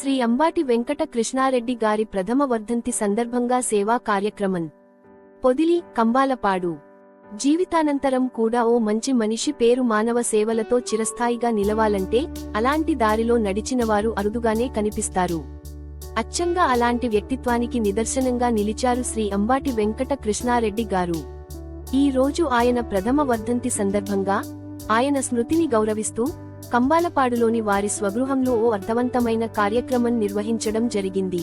శ్రీ అంబాటి వెంకట కృష్ణారెడ్డి గారి ప్రథమ వర్ధంతి సందర్భంగా సేవా కార్యక్రమం. పొదిలి కంబాలపాడు. జీవితానంతరం కూడా ఓ మంచి మనిషి పేరు మానవ సేవలతో చిరస్థాయిగా నిలవాలంటే అలాంటి దారిలో నడిచినవారు అరుదుగానే కనిపిస్తారు. అచ్చంగా అలాంటి వ్యక్తిత్వానికి నిదర్శనంగా నిలిచారు శ్రీ అంబాటి వెంకట కృష్ణారెడ్డి గారు. ఈ రోజు ఆయన ప్రథమ వర్ధంతి సందర్భంగా ఆయన స్మృతిని గౌరవిస్తూ కంబాలపాడులోని వారి స్వగృహంలో ఓ అర్థవంతమైన కార్యక్రమం నిర్వహించడం జరిగింది.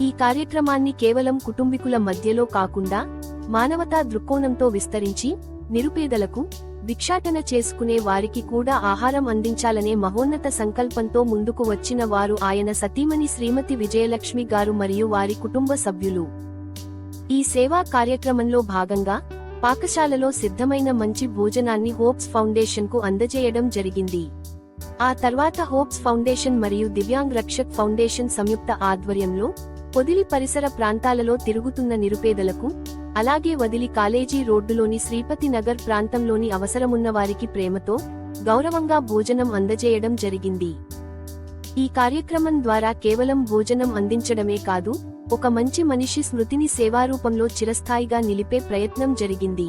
ఈ కార్యక్రమాన్ని కేవలం కుటుంబీకుల మధ్యలో కాకుండా మానవతా దృక్కోణంతో విస్తరించి నిరుపేదలకు భిక్షాటన చేసుకునే వారికి కూడా ఆహారం అందించాలనే మహోన్నత సంకల్పంతో ముందుకు వచ్చిన వారు ఆయన సతీమణి శ్రీమతి విజయలక్ష్మి గారు మరియు వారి కుటుంబ సభ్యులు. ఈ సేవా కార్యక్రమంలో భాగంగా పాకశాలలో సిద్ధమైన మంచి భోజనాన్ని హోప్స్ ఫౌండేషన్కు అందజేయడం జరిగింది. ఆ తర్వాత హోప్స్ ఫౌండేషన్ మరియు దివ్యాంగ్ రక్షక్ ఫౌండేషన్ సంయుక్త ఆధ్వర్యంలో పొదిలి పరిసర ప్రాంతాలలో తిరుగుతున్న నిరుపేదలకు అలాగే వదిలి కాలేజీ రోడ్డులోని శ్రీపతి నగర్ ప్రాంతంలోని అవసరమున్న వారికి ప్రేమతో గౌరవంగా భోజనం అందజేయడం జరిగింది. ఈ కార్యక్రమం ద్వారా కేవలం భోజనం అందించడమే కాదు ఒక మంచి మనిషి స్మృతిని సేవారూపంలో చిరస్థాయిగా నిలిపే ప్రయత్నం జరిగింది.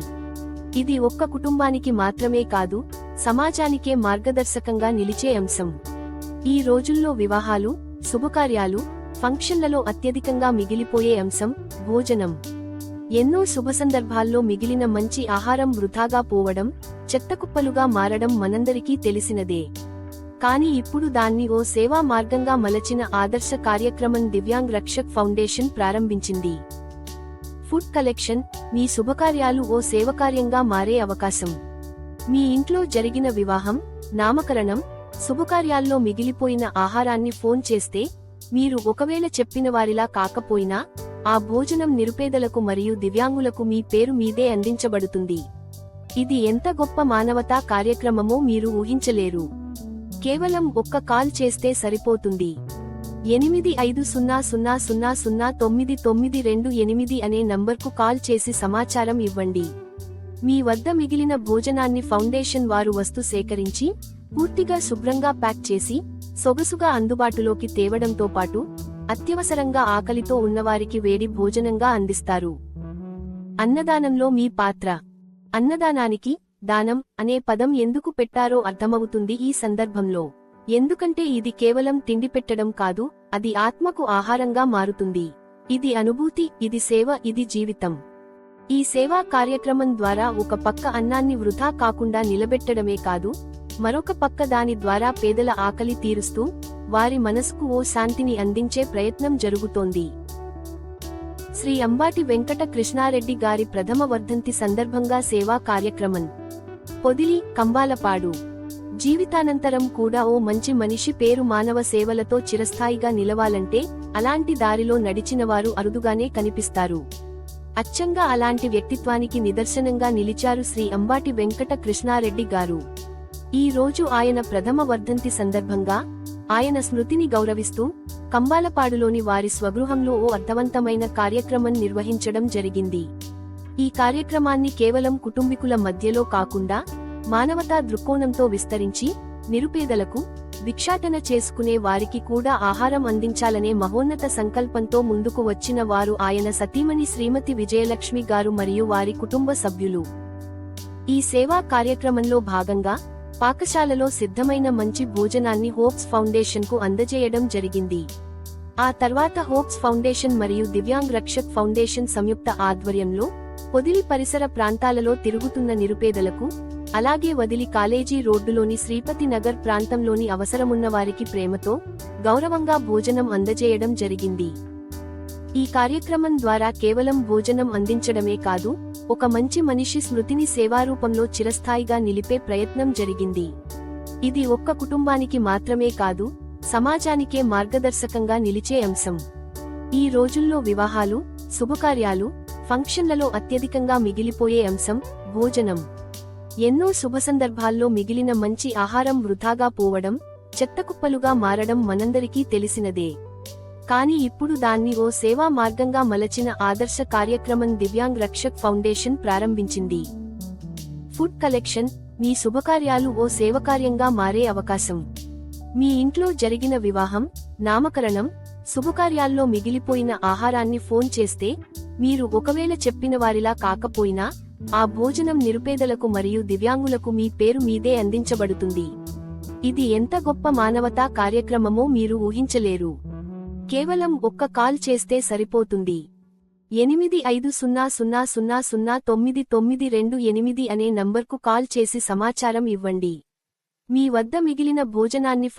ఇది ఒక్క కుటుంబానికి మాత్రమే కాదు సమాజానికే మార్గదర్శకంగా నిలిచే అంశం. ఈ రోజుల్లో వివాహాలు శుభకార్యాలు ఫంక్షన్లలో అత్యధికంగా మిగిలిపోయే అంశం భోజనం. ఎన్నో శుభ సందర్భాల్లో మిగిలిన మంచి ఆహారం వృథాగా పోవడం చెత్తకుప్పలుగా మారడం మనందరికీ తెలిసినదే. కానీ ఇప్పుడు దాన్ని ఓ సేవా మార్గంగా మలచిన ఆదర్శ కార్యక్రమం దివ్యాంగ్ రక్షక్ ఫౌండేషన్ ప్రారంభించింది. ఫుడ్ కలెక్షన్ మీ శుభకార్యాలు ఓ సేవకార్యంగా మారే అవకాశం. మీ ఇంట్లో జరిగిన వివాహం నామకరణం శుభకార్యాల్లో మిగిలిపోయిన ఆహారాన్ని ఫోన్ చేస్తే మీరు ఒకవేళ చెప్పిన వారిలా కాకపోయినా ఆ భోజనం నిరుపేదలకు మరియు దివ్యాంగులకు మీ పేరు మీదే అందించబడుతుంది. ఇది ఎంత గొప్ప మానవతా కార్యక్రమమో మీరు ఊహించలేరు. కేవలం ఒక్క కాల్ చేస్తే సరిపోతుంది. ఎనిమిది ఐదు సున్నా సున్నా సున్నా సున్నా తొమ్మిది తొమ్మిది రెండు ఎనిమిది అనే నంబర్కు కాల్ చేసి సమాచారం ఇవ్వండి. మీ వద్ద మిగిలిన భోజనాన్ని ఫౌండేషన్ వారు వస్తు సేకరించి పూర్తిగా శుభ్రంగా ప్యాక్ చేసి సొగసుగా అందుబాటులోకి తేవడంతో పాటు అత్యవసరంగా ఆకలితో ఉన్నవారికి వేడి భోజనంగా అందిస్తారు. అన్నదానంలో మీ పాత్ర. అన్నదానానికి దానం అనే పదం ఎందుకు పెట్టారో అర్థమవుతుంది ఈ సందర్భంలో. ఎందుకంటే ఇది కేవలం తిండి పెట్టడం కాదు అది ఆత్మకు ఆహారంగా మారుతుంది. ఇది అనుభూతి ఇది సేవ ఇది జీవితం. ఈ సేవా కార్యక్రమం ద్వారా ఒక పక్క అన్నాన్ని వృధా కాకుండా నిలబెట్టడమే కాదు మరొక పక్క దాని ద్వారా పేదల ఆకలి తీరుస్తూ వారి మనసుకు ఓ శాంతిని అందించే ప్రయత్నం జరుగుతోంది. శ్రీ అంబాటి వెంకట కృష్ణారెడ్డి గారి ప్రథమ వర్ధంతి సందర్భంగా సేవా కార్యక్రమం. పొదిలి కంబాలపాడు. జీవితానంతరం కూడా ఓ మంచి మనిషి పేరు మానవ సేవలతో చిరస్థాయిగా నిలవాలంటే అలాంటి దారిలో నడిచినవారు అరుదుగానే కనిపిస్తారు. అచ్చంగా అలాంటి వ్యక్తిత్వానికి నిదర్శనంగా నిలిచారు శ్రీ అంబాటి వెంకట కృష్ణారెడ్డి గారు. ఈ రోజు ఆయన ప్రథమ వర్ధంతి సందర్భంగా ఆయన స్మృతిని గౌరవిస్తూ కంబాలపాడులోని వారి స్వగృహంలో ఓ అర్థవంతమైన కార్యక్రమం నిర్వహించడం జరిగింది. ఈ కార్యక్రమాన్ని కేవలం కుటుంబీకుల మధ్యలో కాకుండా మానవతా దృక్కోణంతో విస్తరించి నిరుపేదలకు భిక్షాటన చేసుకునే వారికి కూడా ఆహారం అందించాలనే మహోన్నత సంకల్పంతో ముందుకు వచ్చిన వారు ఆయన సతీమణి శ్రీమతి విజయలక్ష్మి గారు మరియు వారి కుటుంబ సభ్యులు. ఈ సేవా కార్యక్రమంలో భాగంగా పాకశాలలో సిద్ధమైన మంచి భోజనాన్ని హోప్స్ ఫౌండేషన్కు అందజేయడం జరిగింది. ఆ తర్వాత హోప్స్ ఫౌండేషన్ మరియు దివ్యాంగ్ రక్షక్ ఫౌండేషన్ సంయుక్త ఆధ్వర్యంలో పొదిలి పరిసర ప్రాంతాలలో తిరుగుతున్న నిరుపేదలకు అలాగే వదిలి కాలేజీ రోడ్డులోని శ్రీపతి నగర్ ప్రాంతంలోని అవసరమున్న వారికి ప్రేమతో గౌరవంగా భోజనం అందజేయడం జరిగింది. ఈ కార్యక్రమం ద్వారా కేవలం భోజనం అందించడమే కాదు ఒక మంచి మనిషి స్మృతిని సేవారూపంలో చిరస్థాయిగా నిలిపే ప్రయత్నం జరిగింది. ఇది ఒక్క కుటుంబానికి మాత్రమే కాదు సమాజానికే మార్గదర్శకంగా నిలిచే అంశం. ఈ రోజుల్లో వివాహాలు శుభకార్యాలు ఫంక్షన్లలో అత్యధికంగా మిగిలిపోయే అంశం భోజనం. ఎన్నో శుభ సందర్భాల్లో మిగిలిన మంచి ఆహారం వృధాగా పోవడం చెత్తకుప్పలుగా మారడం మనందరికీ తెలిసినదే. కానీ ఇప్పుడు దాన్ని ఓ సేవా మార్గంగా మలచిన ఆదర్శ కార్యక్రమం దివ్యాంగ్ రక్షక్ ఫౌండేషన్ ప్రారంభించింది. ఫుడ్ కలెక్షన్ మీ శుభకార్యాలు ఓ సేవకార్యంగా మారే అవకాశం. మీ ఇంట్లో జరిగిన వివాహం నామకరణం శుభకార్యాల్లో మిగిలిపోయిన ఆహారాన్ని ఫోన్ చేస్తే మీరు ఒకవేళ చెప్పిన వారిలా కాకపోయినా ఆ భోజనం నిరుపేదలకు మరియు దివ్యాంగులకు మీ పేరు మీదే అందించబడుతుంది. ఇది ఎంత గొప్ప మానవతా కార్యక్రమమో మీరు ఊహించలేరు. కేవలం ఒక్క కాల్ చేస్తే సరిపోతుంది. ఎనిమిది ఐదు సున్నా సున్నా సున్నా సున్నా తొమ్మిది తొమ్మిది రెండు ఎనిమిది అనే నంబర్కు కాల్ చేసి సమాచారం ఇవ్వండి. మీ వద్ద మిగిలిన భోజనాన్ని